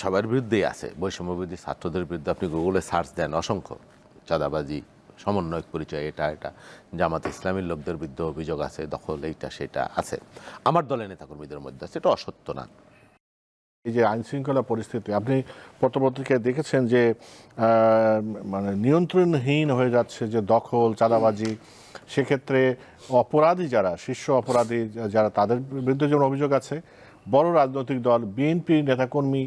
সবার বিরুদ্ধেই আছে। বৈষম্যবিধি ছাত্রদের বিরুদ্ধে আপনি গুগলে সার্চ দেন অসংখ্য চাঁদাবাজি, সমন্বয়ক পরিচয়, এটা এটা। জামাত ইসলামীর লোকদের বিরুদ্ধে অভিযোগ আছে, দখল, এইটা, সেটা আছে। আমার দলের নেতাকর্মীদের মধ্যে আছে, এটা অসত্য না। এই যে আইন শৃঙ্খলা পরিস্থিতি, আপনি পত্রপত্রিকায় দেখেছেন যে মানে নিয়ন্ত্রণহীন হয়ে যাচ্ছে যে দখল, চাঁদাবাজি। সেক্ষেত্রে অপরাধী যারা, শীর্ষ অপরাধী যারা, তাদের বিরুদ্ধে যেমন অভিযোগ আছে, বড় রাজনৈতিক দল বিএনপি নেতাকর্মী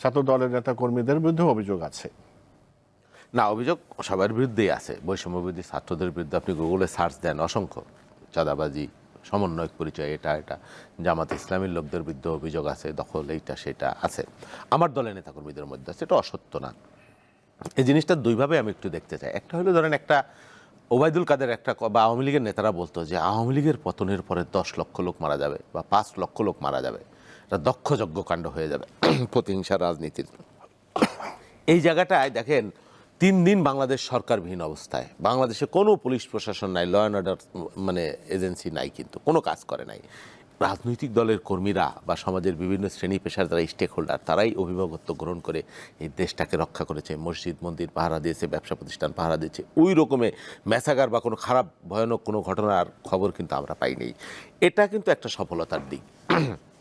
ছাত্র দলের নেতাকর্মীদের বিরুদ্ধে অভিযোগ আছে। না, অভিযোগ সবার বিরুদ্ধেই আছে। বৈষম্যবিধি ছাত্রদের বিরুদ্ধে আপনি গুগলে সার্চ দেন, অসংখ্য চাঁদাবাজি, সমন্বয়ক পরিচয়, এটা এটা, জামাত ইসলামীর লোকদের বিরুদ্ধে অভিযোগ আছে, দখল, এইটা, সেটা আছে। আমার দলের নেতাকর্মীদের মধ্যে আছে, এটা অসত্য না। এই জিনিসটা দুইভাবে আমি একটু দেখতে চাই। একটা হলো ধরেন একটা ওবায়দুল কাদের একটা বা আওয়ামী লীগের নেতারা বলতো যে আওয়ামী লীগের পতনের পরে দশ লক্ষ লোক মারা যাবে বা পাঁচ লক্ষ লোক মারা যাবে। এটা দক্ষযজ্ঞ কাণ্ড হয়ে যাবে প্রতিহিংসা রাজনীতির। এই জায়গাটায় দেখেন, তিন দিন বাংলাদেশ সরকারবিহীন অবস্থায়। বাংলাদেশে কোনো পুলিশ প্রশাসন নাই ল অ্যান্ড অর্ডার মানে এজেন্সি নাই কিন্তু, কোনো কাজ করে নাই। রাজনৈতিক দলের কর্মীরা বা সমাজের বিভিন্ন শ্রেণি পেশার যারা স্টেক হোল্ডার তারাই অভিভাবকত্ব গ্রহণ করে এই দেশটাকে রক্ষা করেছে। মসজিদ, মন্দির পাহারা দিয়েছে, ব্যবসা প্রতিষ্ঠান পাহারা দিয়েছে। ওই রকমে ম্যাসাগার বা কোনো খারাপ, ভয়ানক কোনো ঘটনার খবর কিন্তু আমরা পাইনি। এটা কিন্তু একটা সফলতার দিক।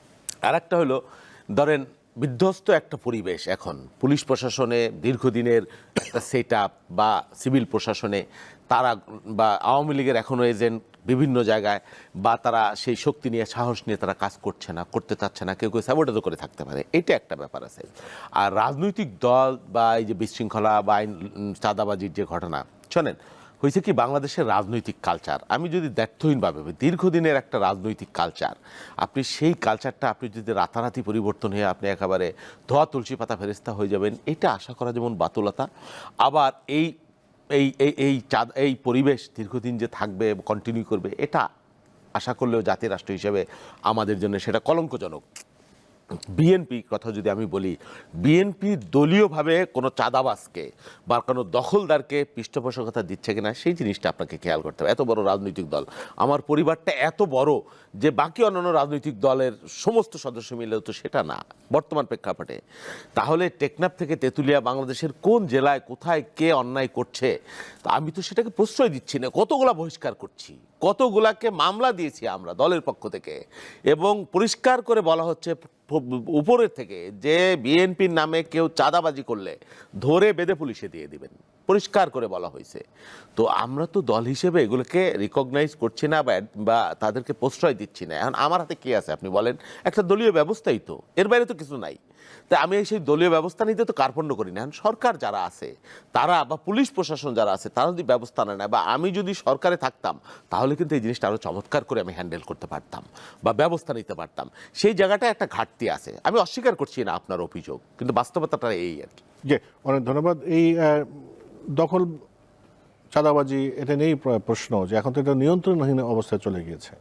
আর একটা হলো, ধরেন বিধ্বস্ত একটা পরিবেশ এখন। পুলিশ প্রশাসনে দীর্ঘদিনের একটা সেট বা সিভিল প্রশাসনে তারা বা আওয়ামী লীগের এখনও এজেন্ট বিভিন্ন জায়গায় বা তারা সেই শক্তি নিয়ে, সাহস নিয়ে তারা কাজ করছে না, করতে চাচ্ছে না, কেউ কেউ সাবোটাজও করে থাকতে পারে। এটা একটা ব্যাপার আছে। আর রাজনৈতিক দল বা এই যে বিশৃঙ্খলা বা আইন চাঁদাবাজির যে ঘটনা, শোনেন হয়েছে কি বাংলাদেশের রাজনৈতিক কালচার আমি যদি দ্ব্যর্থহীনভাবে ভাবি, দীর্ঘদিনের একটা রাজনৈতিক কালচার আপনি সেই কালচারটা আপনি যদি রাতারাতি পরিবর্তন হয়ে আপনি একেবারে ধোয়া তুলসী পাতা ফেরিস্তা হয়ে যাবেন এটা আশা করা যেমন বাতুলতা। আবার এই এই এই এই চাঁদ এই পরিবেশ দীর্ঘদিন যে থাকবে কন্টিনিউ করবে এটা আশা করলেও জাতি রাষ্ট্র হিসেবে আমাদের জন্য সেটা কলঙ্কজনক। বিএনপি কথা যদি আমি বলি বিএনপি দলীয়ভাবে কোনো চাঁদাবাজকে বা কোনো দখলদারকে পৃষ্ঠপোষকতা দিচ্ছে কিনা, সেই জিনিসটা আপনাকে খেয়াল করতে হবে। এত বড় রাজনৈতিক দল। আমার পরিবারটা এত বড় যে বাকি অন্যান্য রাজনৈতিক দলের সমস্ত সদস্য মিলেও তো সেটা না, বর্তমান প্রেক্ষাপটে। তাহলে টেকনাফ থেকে তেঁতুলিয়া বাংলাদেশের কোন জেলায়, কোথায় কে অন্যায় করছে, তা আমি তো সেটাকে প্রশ্রয় দিচ্ছি না, কতগুলা বহিষ্কার করছি? কতগুলাকে মামলা দিয়েছি আমরা দলের পক্ষ থেকে। এবং পরিষ্কার করে বলা হচ্ছে উপরের থেকে যে বিএনপির নামে কেউ চাঁদাবাজি করলে ধরে বেঁধে পুলিশে দিয়ে দিবেন। পরিষ্কার করে বলা হয়েছে। তো আমরা তো দল হিসেবে এগুলোকে রিকগনাইজ করছি না বা তাদেরকে প্রশ্রয় দিচ্ছি না। এখন আমার হাতে কি আছে, আপনি বলেন? একটা দলীয় ব্যবস্থাই তো, এর বাইরে তো কিছু নাই। তাই আমি সেই দলীয় ব্যবস্থা নিতে তো কার্পণ্য করি না। এখন সরকার যারা আছে, তারা বা পুলিশ প্রশাসন যারা আছে, তারা যদি ব্যবস্থা না নেয় বা আমি যদি সরকারে থাকতাম, তাহলে কিন্তু এই জিনিসটা আরও চমৎকার করে আমি হ্যান্ডেল করতে পারতাম বা ব্যবস্থা নিতে পারতাম। সেই জায়গাটায় একটা ঘাটতি আছে। আমি অস্বীকার করছি না আপনার অভিযোগ, কিন্তু বাস্তবতাটা এই আর কি। যে অনেক ধন্যবাদ। এই দখল, চাঁদাবাজি, এটা নিয়েই প্রশ্ন যে এখন তো এটা নিয়ন্ত্রণহীন অবস্থায় চলে গিয়েছে।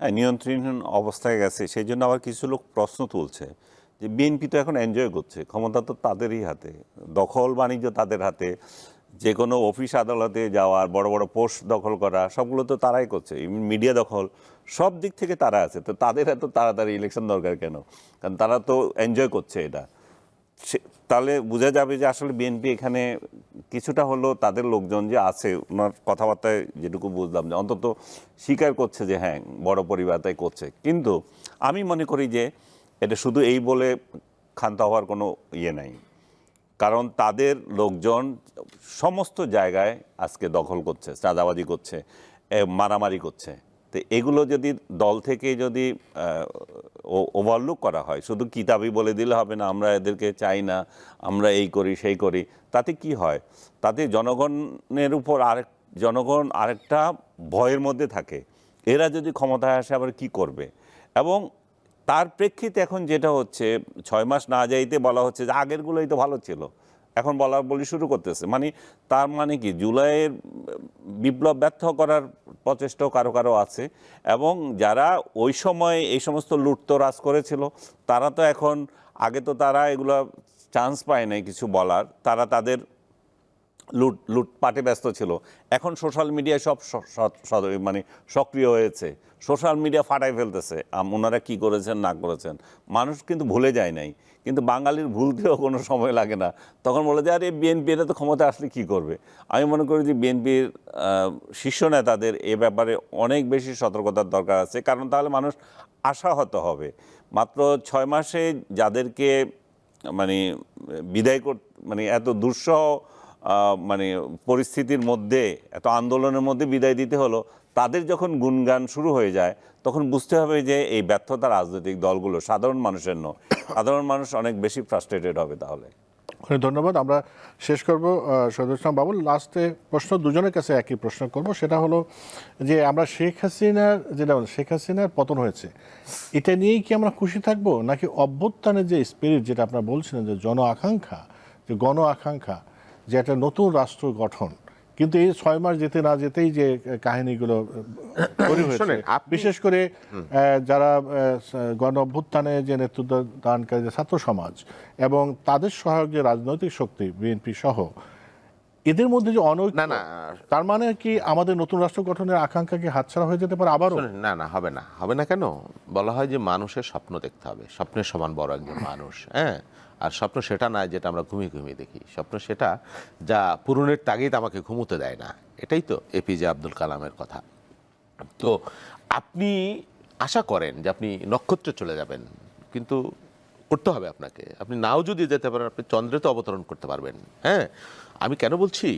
হ্যাঁ নিয়ন্ত্রণহীন অবস্থায় গেছে, সেই জন্য আবার কিছু লোক প্রশ্ন তুলছে যে বিএনপি তো এখন এনজয় করছে, ক্ষমতা তো তাদেরই হাতে, দখল বাণিজ্য তাদের হাতে, যে কোনো অফিস আদালতে যাওয়ার বড় বড় পোস্ট দখল করা, সবগুলো তো তারাই করছে মিডিয়া দখল, সব দিক থেকে তারা আছে, তো তাদের এত তাড়াতাড়ি ইলেকশন দরকার কেন? কারণ তারা তো এনজয় করছে এটা। তাহলে বোঝা যাবে যে আসলে বিএনপি এখানে কিছুটা হলো তাদের লোকজন যে আছে, ওনার কথাবার্তায় যেটুকু বুঝলাম যে অন্তত স্বীকার করছে যে হ্যাঁ বড় পরিবার তাই করছে। কিন্তু আমি মনে করি যে এটা শুধু এই বলে ক্ষান্ত হওয়ার কোনো ইয়ে নাই। কারণ তাদের লোকজন সমস্ত জায়গায় আজকে দখল করছে, চাঁদাবাজি করছে মারামারি করছে। তো এগুলো যদি দল থেকে যদি ওভারলুক করা হয়, শুধু কিতাবই বলে দিলে হবে না, আমরা এদেরকে চাই না, আমরা এই করি, সেই করি, তাতে কি হয়? তাতে জনগণের উপর আরেক, জনগণ আরেকটা ভয়ের মধ্যে থাকে। এরা যদি ক্ষমতায় আসে, আবার কি করবে? এবং তার প্রেক্ষিতে এখন যেটা হচ্ছে, ছয় মাস না যাইতে বলা হচ্ছে যে আগেরগুলোই তো ভালো ছিল। এখন বলা বলি শুরু করতেছে। মানে তার মানে কি? জুলাইয়ের বিপ্লব ব্যর্থ করার প্রচেষ্টাও কারও কারও আছে এবং যারা ওই সময় এই সমস্ত লুটতরাজ করেছিল, তারা তো এখন, আগে তো তারা এগুলো চান্স পায় নাই কিছু বলার, তারা তাদের লুট, লুটপাটে ব্যস্ত ছিল। এখন সোশ্যাল মিডিয়ায় সব মানে সক্রিয় হয়েছে। সোশ্যাল মিডিয়া ফাটাই ফেলতেছে। ওনারা কি করেছেন, না করেছেন, মানুষ কিন্তু ভুলে যায় নাই। কিন্তু বাঙালির ভুলতেও কোনো সময় লাগে না। তখন বলে যে, আরে বিএনপি এটা তো ক্ষমতা আসলে কি করবে? আমি মনে করি যে বিএনপির শীর্ষ নেতাদের এ ব্যাপারে অনেক বেশি সতর্কতার দরকার আছে। কারণ তাহলে মানুষ আশাহত হবে। মাত্র ছয় মাসে যাদেরকে মানে বিদায় কর মানে এত দুঃসহ মানে পরিস্থিতির মধ্যে, এত আন্দোলনের মধ্যে বিদায় দিতে হলো, তাদের যখন গুণগান শুরু হয়ে যায়, তখন বুঝতে হবে যে এই ব্যর্থতা রাজনৈতিক দলগুলো সাধারণ মানুষের নয়। সাধারণ মানুষ অনেক বেশি ফ্রাস্ট্রেটেড হবে তাহলে। ধন্যবাদ। আমরা শেষ করব সদর ইসলাম বাবুল। লাস্টে প্রশ্ন দুজনের কাছে একই প্রশ্ন করব। সেটা হলো যে আমরা শেখ হাসিনার যেটা শেখ হাসিনার পতন হয়েছে, এটা নিয়েই কি আমরা খুশি থাকব? নাকি অভ্যুত্থানের যে স্পিরিট যেটা আপনারা বলছিলেন যে জন আকাঙ্ক্ষা, যে গণ আকাঙ্ক্ষা যে একটা নতুন রাষ্ট্র গঠন। কিন্তু এই ছয় মাস যেতে না যেতেই যে কাহিনীগুলো বিশেষ করে যারা গণ অভ্যুত্থানে যে নেতৃত্ব দানকারী যে ছাত্র সমাজ এবং তাদের সহায়ক যে রাজনৈতিক শক্তি বিএনপি সহ এদের মধ্যে যে অনৈক্য না, না। তার মানে কি আমাদের নতুন রাষ্ট্র গঠনের আকাঙ্ক্ষা কি হাতছাড়া হয়ে যেতে পারে আবারও? না না হবে না। হবে না কেন? বলা হয় যে মানুষের স্বপ্ন দেখতে হবে। স্বপ্নের সমান বড় একজন মানুষ হ্যাঁ? আর স্বপ্ন সেটা না যেটা আমরা ঘুমিয়ে ঘুমিয়ে দেখি। স্বপ্ন সেটা যা পূরণের তাগিদ আমাকে ঘুমোতে দেয় না। এটাই তো এপিজে আব্দুল কালামের কথা। তো আপনি আশা করেন যে আপনি নক্ষত্রে চলে যাবেন, কিন্তু করতে হবে আপনাকে। আপনি নাও যদি যেতে পারেন, আপনি চন্দ্রে তো অবতরণ করতে পারবেন। হ্যাঁ আমি কেন বলছি?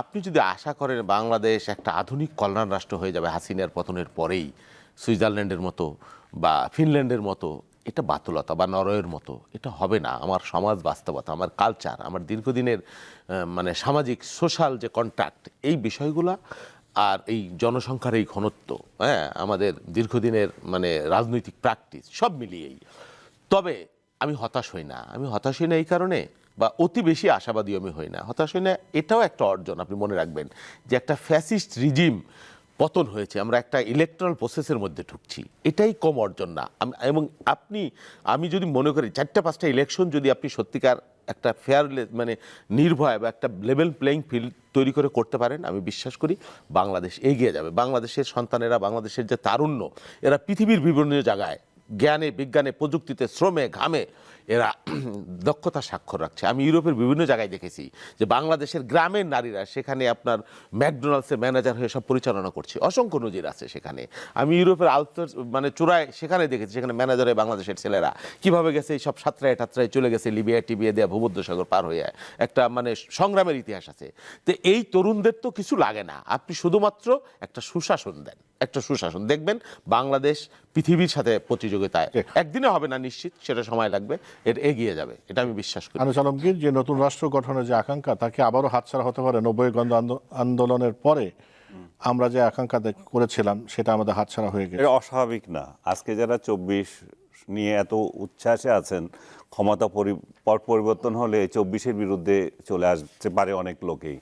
আপনি যদি আশা করেন বাংলাদেশ একটা আধুনিক কল্যাণ রাষ্ট্র হয়ে যাবে হাসিনার পতনের পরেই, সুইজারল্যান্ডের মতো বা ফিনল্যান্ডের মতো এটা বাতুলতা বা নরয়ের মতো, এটা হবে না। আমার সমাজ বাস্তবতা, আমার কালচার আমার দীর্ঘদিনের মানে সামাজিক সোশ্যাল যে কন্ট্যাক্ট এই বিষয়গুলা আর এই জনসংখ্যার এই ঘনত্ব হ্যাঁ আমাদের দীর্ঘদিনের মানে রাজনৈতিক প্র্যাকটিস সব মিলিয়েই। তবে আমি হতাশ হই না। আমি হতাশ হই না এই কারণে, বা অতি বেশি আশাবাদী আমি হই না। হতাশ হই না, এটাও একটা অর্জন, আপনি মনে রাখবেন, যে একটা ফ্যাসিস্ট রিজিম পতন হয়েছে, আমরা একটা ইলেকট্রাল প্রসেসের মধ্যে ঢুকছি, এটাই কম অর্জন না। এবং আপনি, আমি যদি মনে করি চারটা পাঁচটা ইলেকশন যদি আপনি সত্যিকার একটা ফেয়ার মানে নির্ভয় বা একটা লেভেল প্লেইং ফিল্ড তৈরি করে করতে পারেন, আমি বিশ্বাস করি বাংলাদেশ এগিয়ে যাবে। বাংলাদেশের সন্তানেরা, বাংলাদেশের যে তারুণ্য, এরা পৃথিবীর বিভিন্ন জায়গায় জ্ঞানে, বিজ্ঞানে, প্রযুক্তিতে, শ্রমে, ঘামে এরা দক্ষতা স্বাক্ষর রাখছে। আমি ইউরোপের বিভিন্ন জায়গায় দেখেছি যে বাংলাদেশের গ্রামের নারীরা সেখানে আপনার ম্যাকডোনাল্ডসের ম্যানেজার হয়ে সব পরিচালনা করছে। অসংখ্য নজির আছে সেখানে। আমি ইউরোপের আলতর মানে চূড়ায় সেখানে দেখেছি সেখানে ম্যানেজার হয়ে বাংলাদেশের ছেলেরা। কীভাবে গেছে এই সব সাতরায় টাতরায় চলে গেছে লিবিয়া টিবিয়া দেয়া ভূমধ্যসাগর পার হয়ে। একটা মানে সংগ্রামের ইতিহাস আছে। তো এই তরুণদের তো কিছু লাগে না। আপনি শুধুমাত্র একটা সুশাসন দেন। একটা সুশাসন। দেখবেন বাংলাদেশ পৃথিবীর সাথে প্রতিযোগিতায়। একদিনে হবে না নিশ্চিত সেটা সময় লাগবে। এটা এগিয়ে যাবে এটা আমি বিশ্বাস করি। আনিস আলমগীর যে নতুন রাষ্ট্র গঠনের যে আকাঙ্ক্ষা তাকে আবারও হাতছাড়া হতে পারে নব্বই গণ আন্দোলনের পরে আমরা যে আকাঙ্ক্ষা করেছিলাম সেটা আমাদের হাতছাড়া হয়ে গেছে। অস্বাভাবিক না। আজকে যারা চব্বিশ নিয়ে এত উচ্ছ্বাসে আছেন ক্ষমতা পরিবর্তন হলে চব্বিশের বিরুদ্ধে চলে আসতে পারে অনেক লোকেই।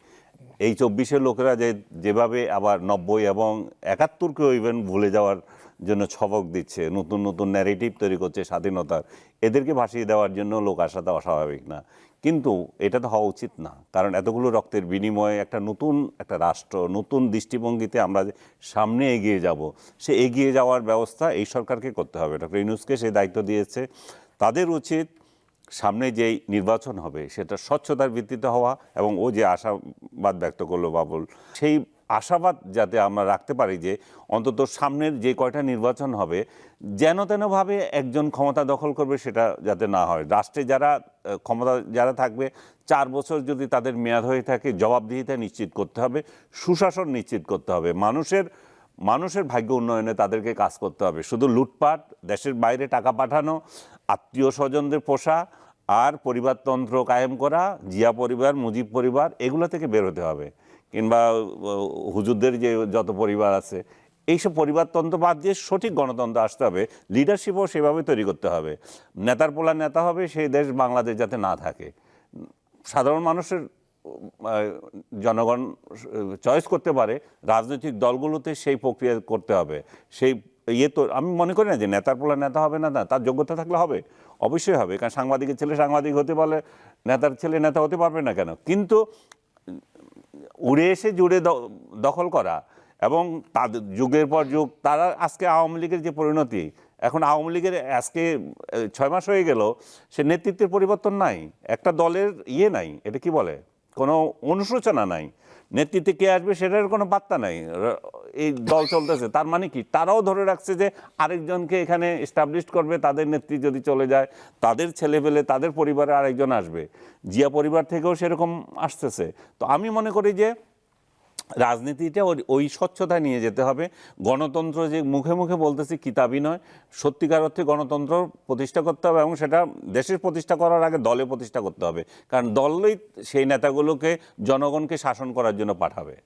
এই চব্বিশের লোকেরা যে যেভাবে আবার নব্বই এবং একাত্তরকেও ইভেন ভুলে যাওয়ার জন্য ছবক দিচ্ছে, নতুন নতুন ন্যারেটিভ তৈরি করছে স্বাধীনতার। এদেরকে ভাসিয়ে দেওয়ার জন্য লোক আসাটা অস্বাভাবিক না। কিন্তু এটা তো হওয়া উচিত না। কারণ এতগুলো রক্তের বিনিময়ে একটা নতুন একটা রাষ্ট্র, নতুন দৃষ্টিভঙ্গিতে আমরা সামনে এগিয়ে যাব, সে এগিয়ে যাওয়ার ব্যবস্থা এই সরকারকে করতে হবে। ডক্টর ইউনুসকে সেই দায়িত্ব দিয়েছে। তাদের উচিত সামনে যেই নির্বাচন হবে, সেটা স্বচ্ছতার ভিত্তিতে হওয়া এবং ও যে আশাবাদ ব্যক্ত করল বাবুল, সেই আশাবাদ যাতে আমরা রাখতে পারি যে অন্তত সামনের যে কয়টা নির্বাচন হবে, যেন তেনভাবে একজন ক্ষমতা দখল করবে সেটা যাতে না হয়। রাষ্ট্রে যারা ক্ষমতা যারা থাকবে, চার বছর যদি তাদের মেয়াদ হয়ে থাকে, জবাবদিহিতা নিশ্চিত করতে হবে, সুশাসন নিশ্চিত করতে হবে। মানুষের মানুষের ভাগ্য উন্নয়নে তাদেরকে কাজ করতে হবে। শুধু লুটপাট, দেশের বাইরে টাকা পাঠানো, আত্মীয় স্বজনদের পোষা আর পরিবারতন্ত্র কায়েম করা, জিয়া পরিবার, মুজিব পরিবার, এগুলো থেকে বের হতে হবে। কিংবা হুজুরদের যে যত পরিবার আছে, এইসব পরিবারতন্ত্র বাদ দিয়ে সঠিক গণতন্ত্র আসতে হবে। লিডারশিপও সেভাবে তৈরি করতে হবে। নেতার পোলা নেতা হবে, সেই দেশ বাংলাদেশ যাতে না থাকে। সাধারণ মানুষের জনগণ চয়েস করতে পারে, রাজনৈতিক দলগুলোতে সেই প্রক্রিয়া করতে হবে। সেই ইয়ে তো, আমি মনে করি না যে নেতার পোলা নেতা হবে না না, তার যোগ্যতা থাকলে হবে। অবশ্যই হবে, কারণ সাংবাদিকের ছেলে সাংবাদিক হতে পারলে, নেতার ছেলে নেতা হতে পারবে না কেন? কিন্তু উড়ে এসে জুড়ে দখল করা এবং তাদের যুগের পর যুগ, তারা আজকে আওয়ামী লীগের যে পরিণতি, এখন আওয়ামী লীগের আজকে ছয় মাস হয়ে গেল, সে নেতৃত্বের পরিবর্তন নাই, একটা দলের ইয়ে নাই, এটা কি বলে? কোনো অনুশোচনা নাই। নেতৃত্বে কে আসবে সেটার কোনো পাত্তা নাই। এই দল চলতেছে। তার মানে কি? তারাও ধরে রাখছে যে আরেকজনকে এখানে এস্টাবলিশ করবে, তাদের নেত্রী যদি চলে যায়, তাদের ছেলে পেলে তাদের পরিবারে আরেকজন আসবে। জিয়া পরিবার থেকেও সেরকম আসতেছে। তো আমি মনে করি যে রাজনীতিটা ওই- স্বচ্ছতা নিয়ে যেতে হবে। গণতন্ত্র যে মুখে মুখে বলতেছি কিতাবই নয়, সত্যিকার অর্থে গণতন্ত্র প্রতিষ্ঠা করতে হবে এবং সেটা দেশের প্রতিষ্ঠা করার আগে দলে প্রতিষ্ঠা করতে হবে। কারণ দলই সেই নেতাগুলোকে, জনগণকে শাসন করার জন্য পাঠাবে।